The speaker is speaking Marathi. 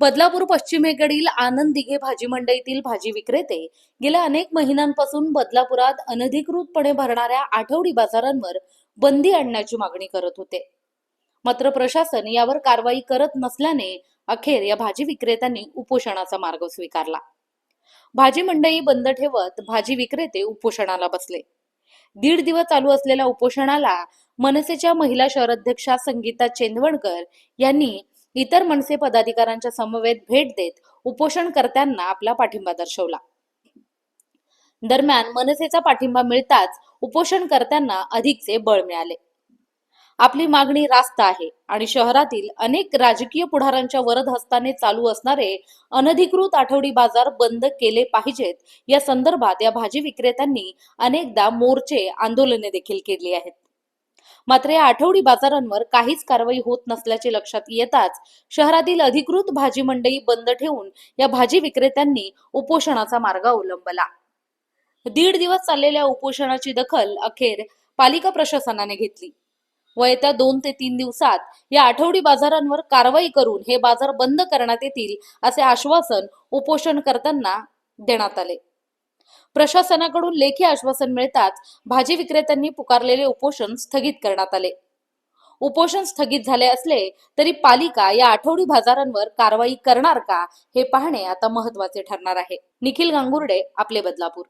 बदलापूर पश्चिमेकडील आनंद दिघे भाजी मंडईतील भाजी विक्रेते. गेल्या अनेक महिन्यांपासून बदलापुरात अनधिकृतपणे भरणाऱ्या आठवडी बाजारांवर बंदी आणण्याची मागणी करत होते. मात्र प्रशासन यावर कारवाई करत नसल्याने अखेर या भाजी विक्रेत्यांनी उपोषणाचा मार्ग स्वीकारला. भाजी मंडई बंद ठेवत भाजी विक्रेते उपोषणाला बसले. दीड दिवस चालू असलेल्या उपोषणाला मनसेच्या महिला शहराध्यक्षा संगीता चेंदवणकर यांनी इतर मनसे पदाधिकाऱ्यांच्या समवेत भेट देत उपोषणकर्त्यांना आपला पाठिंबा दर्शवला. दरम्यान मनसेचा पाठिंबा मिळताच उपोषणकर्त्यांना अधिकचे बळ मिळाले. आपली मागणी रास्त आहे आणि शहरातील अनेक राजकीय पुढारांच्या वरद हस्ताने चालू असणारे अनधिकृत आठवडी बाजार बंद केले पाहिजेत या संदर्भात या भाजी विक्रेत्यांनी अनेकदा मोर्चे आंदोलने देखील केली आहेत. मात्र या आठवडी बाजारांवर काहीच कारवाई होत नसल्याचे लक्षात येताच शहरातील अधिकृत भाजी मंडई बंद ठेवून या भाजी विक्रेत्यांनी उपोषणाचा मार्ग अवलंबला. दीड दिवस चाललेल्या उपोषणाची दखल अखेर पालिका प्रशासनाने घेतली. व येत्या दोन ते तीन दिवसात या आठवडी बाजारांवर कारवाई करून हे बाजार बंद करण्यात येतील असे आश्वासन उपोषण करताना देण्यात आले. प्रशासनाकडून लेखी आश्वासन मिळताच भाजी विक्रेत्यांनी पुकारलेले उपोषण स्थगित करण्यात आले. उपोषण स्थगित झाले असले तरी पालिका या आठवडी बाजारांवर कारवाई करणार का हे पाहणे आता महत्त्वाचे ठरणार आहे. निखिल गांगुर्डे आपले बदलापूर.